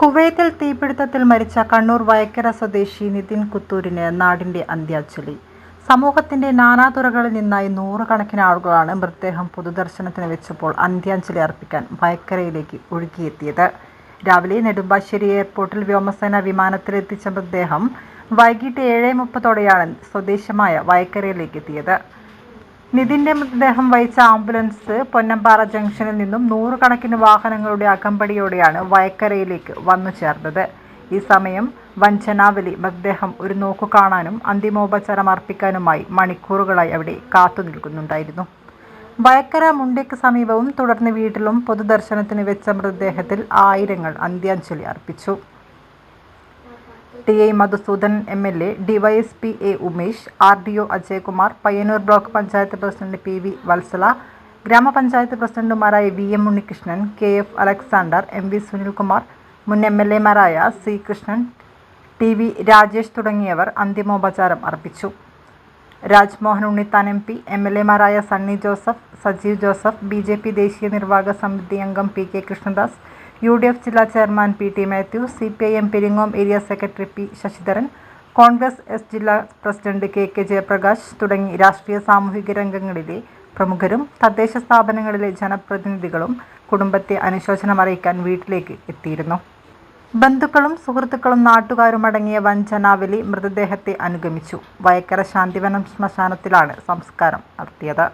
കുവൈത്തിൽ തീപിടുത്തത്തിൽ മരിച്ച കണ്ണൂർ വയക്കര സ്വദേശി നിതിൻ കുത്തൂരിന് നാടിന്റെ അന്ത്യാഞ്ജലി. സമൂഹത്തിന്റെ നാനാതുറകളിൽ നിന്നായി നൂറുകണക്കിന് ആളുകളാണ് മൃതദേഹം പൊതുദർശനത്തിന് വെച്ചപ്പോൾ അന്ത്യാഞ്ജലി അർപ്പിക്കാൻ വയക്കരയിലേക്ക് ഒഴുകിയെത്തിയത്. രാവിലെ നെടുമ്പാശ്ശേരി എയർപോർട്ടിൽ വ്യോമസേന വിമാനത്തിലെത്തിച്ച മൃതദേഹം വൈകിട്ട് ഏഴ് മുപ്പതോടെയാണ് സ്വദേശമായ വയക്കരയിലേക്ക് എത്തിയത്. നിതിന്റെ മൃതദേഹം വഹിച്ച ആംബുലൻസ് പൊന്നമ്പാറ ജംഗ്ഷനിൽ നിന്നും നൂറുകണക്കിന് വാഹനങ്ങളുടെ അകമ്പടിയോടെയാണ് വയക്കരയിലേക്ക് വന്നു ചേർന്നത്. ഈ സമയം വഞ്ചനാവലി മൃതദേഹം ഒരു നോക്കു കാണാനും അന്തിമോപചാരം അർപ്പിക്കാനുമായി മണിക്കൂറുകളായി അവിടെ കാത്തു നിൽക്കുന്നുണ്ടായിരുന്നു. വയക്കര മുണ്ടയ്ക്ക് സമീപവും തുടർന്ന് വീട്ടിലും പൊതുദർശനത്തിന് വെച്ച മൃതദേഹത്തിൽ ആയിരങ്ങൾ അന്ത്യാഞ്ജലി അർപ്പിച്ചു. T I Madhusudan M L A DYSP A Umesh R D O Ajayakumar Payyanur block panchayat president P V Vatsala ഗ്രാമപഞ്ചായത്ത് പ്രസിഡന്റുമാരായ V M Unnikrishnan K F Alexander M V Sunilkumar മുൻ M L എമാരായ C Krishnan T V Rajesh തുടങ്ങിയവർ അന്തിമോപചാരം അർപ്പിച്ചു. Rajmohan Unnithan M P M L എമാരായ Sunny Joseph Sajeev Joseph B J P ദേശീയ നിർവാഹക സമിതി അംഗം P K Krishnadas U D F ജില്ലാ chairman P T Mathew C P I M Peringome area secretary P Sasidharan Congress S ജില്ലാ president K K Jayaprakash തുടങ്ങി രാഷ്ട്രീയ സാമൂഹിക രംഗങ്ങളിലെ പ്രമുഖരും തദ്ദേശ സ്ഥാപനങ്ങളിലെ ജനപ്രതിനിധികളും കുടുംബത്തെ അനുശോചനം അറിയിക്കാൻ വീട്ടിലേക്ക് എത്തിയിരുന്നു. ബന്ധുക്കളും സുഹൃത്തുക്കളും നാട്ടുകാരും അടങ്ങിയ വഞ്ചനാവലി മൃതദേഹത്തെ അനുഗമിച്ചു. വയക്കര ശാന്തിവനം ശ്മശാനത്തിലാണ് സംസ്കാരം നടത്തിയത്.